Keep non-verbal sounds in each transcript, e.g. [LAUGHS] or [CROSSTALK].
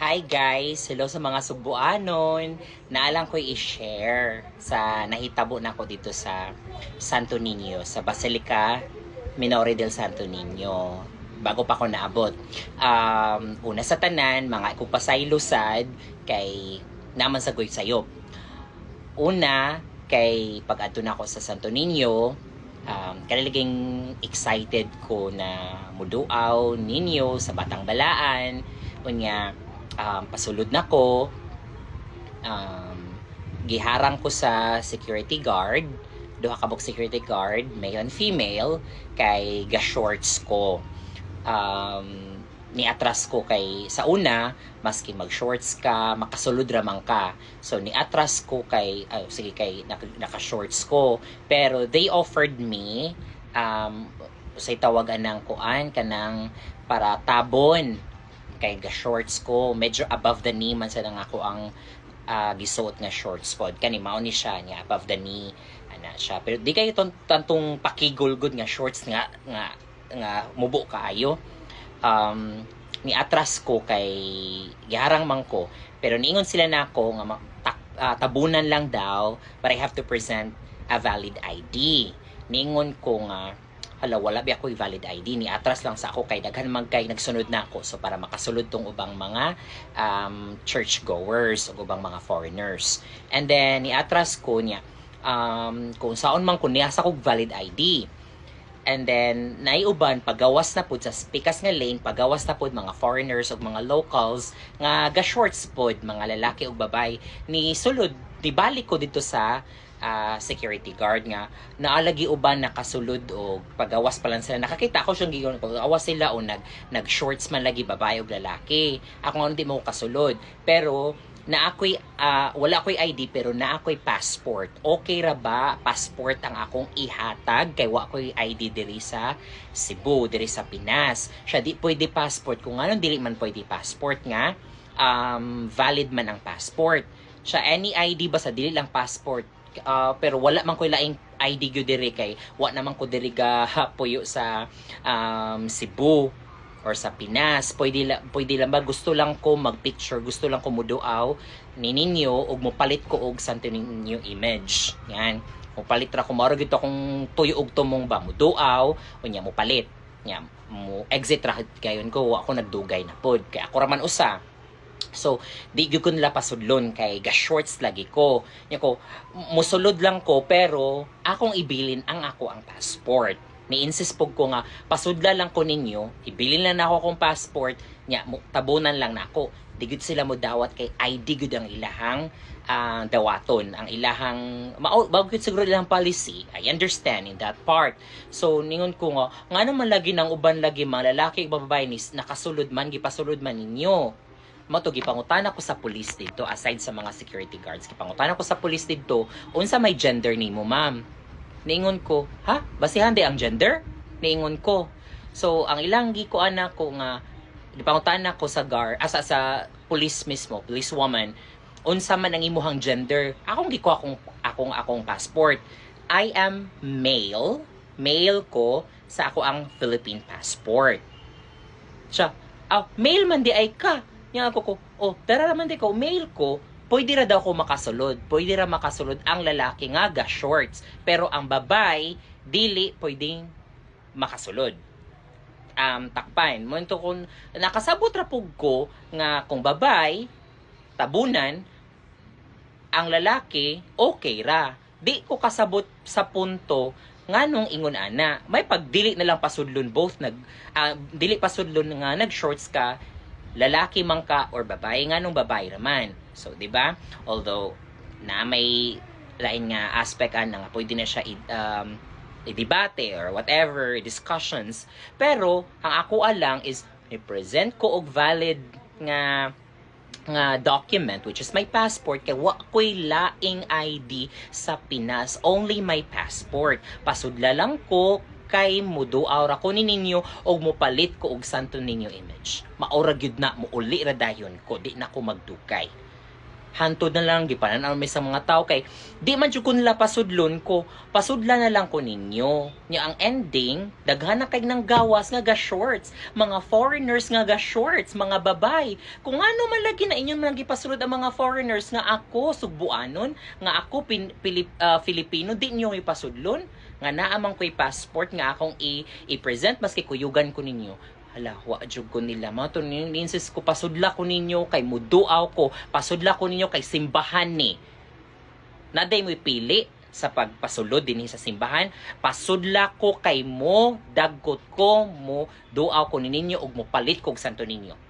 Hi guys! Hello sa mga Subuanon! Naalang ko i-share sa nahitabo na ko dito sa Santo Niño, sa Basilica Minore del Santo Niño. Bago pa ako naabot. Um, una sa tanan, mga kupasay lusad, kay naman sa sayop. Una, kay pag na ako sa Santo Niño, um, kaniliging excited ko na muduaw ninyo sa Batang Balaan. Unya, um, pasulod na ko. Um, giharang ko sa security guard. Duha ka bok security guard, male and female, kay ga-shorts ko. Um, ni atras ko kay sa una maski mag shorts ka makasulod ramang ka so ni atras ko kay ay, sige kay naka shorts ko pero they offered me um say tawagan ng kuan kanang para tabon kay ga shorts ko. Medyo above the knee man sa nang ako ang ah, gisuot nga shorts pod. Kani mao ni siya niya above the knee ana siya. Pero di kayo ton- tantong pakigulgod nga shorts nga nga nga mubo kaayo um, ni atras ko kay giharang man ko pero niingon sila nako nga ma- tak- ah, tabunan lang daw but I have to present a valid ID niingon ko nga hala wala bi ako valid ID ni atras lang sa ako kay daghan man kay nagsunod na ako. So para makasulod tong ubang mga um, church goers o ubang mga foreigners. And then ni atras ko niya um, kung saon man ko niya sa kog valid ID And then, naiuban, pagawas na pud sa pikas nga lane, pagawas na pud mga foreigners o mga locals, nga ga-shorts pod, mga lalaki o babay, ni sulod, di balik ko dito sa ah, security guard nga, naalagi uban nakasulod o pagawas pa lang sila. Nakakita ko siyang gigon, pagawas sila o nag, nag-shorts man lagi babae o lalaki. Ako nga hindi mo kasulod. Pero, na ako'y ah, wala ako'y ID pero na ako'y passport. Okay ra ba passport ang akong ihatag kay wa ko'y ID diri sa Cebu, diri sa Pinas. Siya di pwede passport kung anong dili man pwede passport nga um, valid man ang passport. Siya any ID basta dili lang passport Ah, pero wala man ko'y laing ID gyud diri kay wa naman ko diri ga [LAUGHS] puyo sa um, Cebu or sa Pinas, pwede, la, pwede lang ba, gusto lang ko mag-picture, gusto lang ko muduaw ni ninyo, o mupalit ko og Santo Niño image. Yan. Mupalit ra ko, maro gito akong tuyo og tumong ba, muduaw, o niya, mupalit. Nya, mo exit ra kayon ko, ako nagdugay na pod. Kaya ako raman usa. So, di gyud ko nila pasudlon kay ga shorts lagi ko. Nya ko, musulod lang ko pero akong ibilin ang ako ang passport. Ni-insist pog ko nga pasudla lang ko ninyo ibilin lang na ako akong passport. Nya tabunan lang na ako. Di gud sila mo dawat kay ID gud ang ilahang ah, dawaton. Ang ilahang mao siguro ilang policy I understand in that part. So ningon ko nga ngano man lagi nang uban lagi mga lalaki babae ni nakasulod man gipasulod man ninyo mo to gipangutana ko sa police dito aside sa mga security guards gipangutana ko sa police dito unsa may gender nimo ma'am Niingon ko, ha? Basihan di ang gender? Niingon ko. So, ang ilang gikuan na ko nga, gipangutan na ko sa guard, asa sa police mismo, police woman, unsa man ang imuhang gender, akong giko akong, akong, akong passport. I am male, male ko sa ako ang Philippine passport. Siya, ah, male man di ay ka. Yang ako ko, oh, tara naman ko, male ko, pwede ra daw ko makasulod. Pwede ra makasulod ang lalaki nga ga shorts. Pero ang babay, dili pwedeng makasulod. Um, takpan. Mo ito kung nakasabot ra pug ko nga kung babay, tabunan, ang lalaki, okay ra. Di ko kasabot sa punto nga nung ingon ana may pagdili na lang pasudlon both nag ah, dili pasudlon nga nag shorts ka lalaki man ka or babae nga nung babae raman. So, 'di ba? Although na may lain nga aspect ana nga pwede na siya um, i-debate or whatever, discussions. Pero ang ako alang is i-present ko og valid nga nga document which is my passport kay wa ko'y laing ID sa Pinas only my passport pasudla lang ko kay muduaw ra ko ni ninyo og mopalit ko og santo ninyo image. Maura gyud na mo uli ra dayon ko. Di na ko magdugay hantod na lang gipanan may sa mga tao kay di man jud ko nila pasudlon ko pasudla na lang ko ninyo. Nya ang ending daghan na kay nang gawas nga ga shorts mga foreigners nga ga shorts mga babay. Kung ano man lagi na inyo man gipasulod ang mga foreigners nga ako sugbuanon nga ako pin, Pilip, ah, Filipino di niyo ipasudlon nga naamang ko'y passport nga akong i- i-present maski kuyugan ko ninyo hala wa jud ko nila. Mo to ninsis ko pasudla ko ninyo kay muduaw ko. Pasudla ko ninyo kay simbahan ni. Naday mo pili sa pagpasulod din sa simbahan. Pasudla ko kay mo daggot ko mo duaw ko ni ninyo ug mo palit kog santo ninyo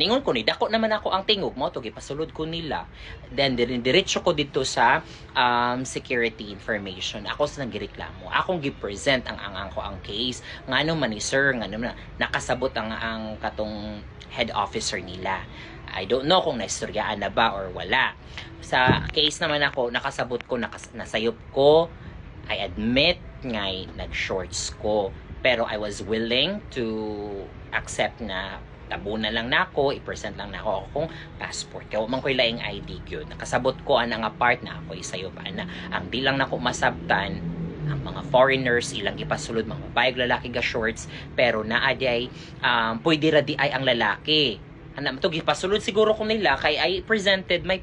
Ningon ko ni dako naman ako ang tingog mo to gipasulod ko nila. Then dire- diretso ko dito sa um, security information. Ako sa nagreklamo. Akong gi-present ang ang, ang ko ang case. Ngano man ni sir ngano na nakasabot ang ang katong head officer nila. I don't know kung naistoryaan na ba or wala. Sa case naman ako nakasabot ko nakas, nasayop ko. I admit ngay nag-shorts ko. Pero I was willing to accept na tabo na lang nako i-present lang nako akong passport. Kaya man ko'y laing ID gyud nakasabot ko ana nga part na ako isayo pa na ang di lang nako masabtan ang mga foreigners ilang gipasulod mga babae ug lalaki ga shorts pero naa di um, pwede ra di ay ang lalaki. Ana to gipasulod siguro ko nila kay I presented my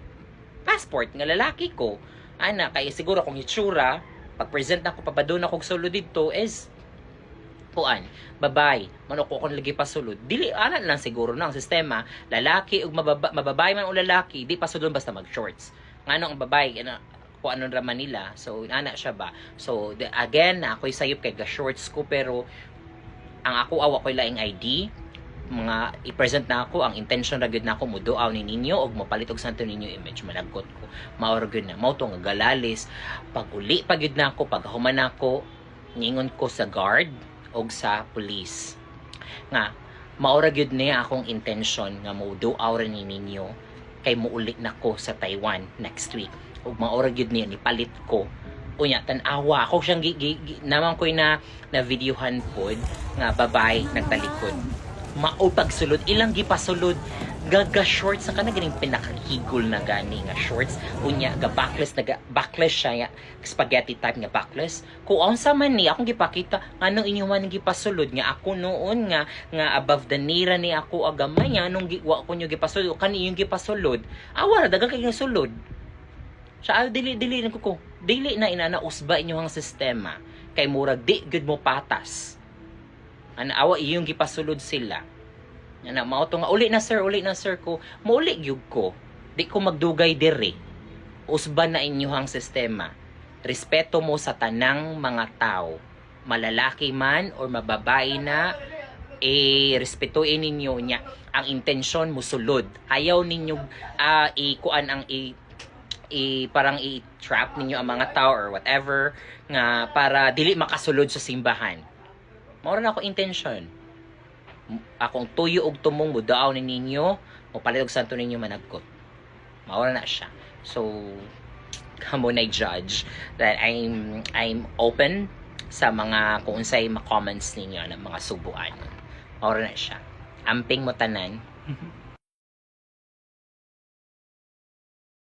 passport nga lalaki ko. Ana kay siguro kung itsura pag present na ko papadon ako sulod dito is kuan babay manok ko lagi pasulod. Dili ana lang siguro na ang sistema. Lalaki ug mababa, mababay man o lalaki di pasulod basta mag shorts ngano ang babay ano kung ano raman nila so ana siya ba? So the, again na ako'y sayop kay ga shorts ko pero ang ako awa ko'y laing ID mga i-present na ako ang intention ra gyud na ako muduaw ni ninyo og mapalit og santo ninyo image managot ko. Mao ra gyud na mao to nga galalis. Pag uli gyud na ako pag human ako ningon ko sa guard og sa police nga maura gyud niya akong intention nga muduaw ra ni ninyo kay muuli na ko sa Taiwan next week. Ug maura gyud niya nipalit ko. Unya tan-awa ako. Siyang gi, gi, gi, naman ko'y na na videohan pod nga babay nagtalikod. Mao pagsulod ilang gipasulod gaga shorts sa kana ganing pinakahigol na gani nga shorts. Unya ga backless naga backless siya ya, spaghetti type nga backless. Kung unsa man ni akong gipakita anong inyo man gipasulod nga ako noon nga nga above the nira ni ako agamay nga nung gi, wa ko nyo gipasulod kani yung gipasulod awa na dagang kay sulod. Sa ah, dili dili na ko ko dili na inana usba inyo ang sistema. Kay murag di gud mo patas. Ana awa iyong gipasulod sila ana mao to nga uli na sir uli na sir ko. Mauli gyud ko. Di ko magdugay diri. Usba na inyong sistema. Respeto mo sa tanang mga tao. Malalaki man or mababae na eh respetuin ninyo niya. Ang intensyon mo sulod. Ayaw ninyo ah ikuan ang i i parang i-trap ninyo ang mga tao or whatever nga para dili makasulod sa simbahan. Mao na ako intention M- akong tuyo og tumong mudaaw ni ninyo o palit og santo ninyo managkot. Mao na siya. So [TSK] kamo na judge that I'm I'm open sa mga kung unsay ma-comments ninyo ng mga subuan? Mao na siya. Amping mo tanan [LAUGHS]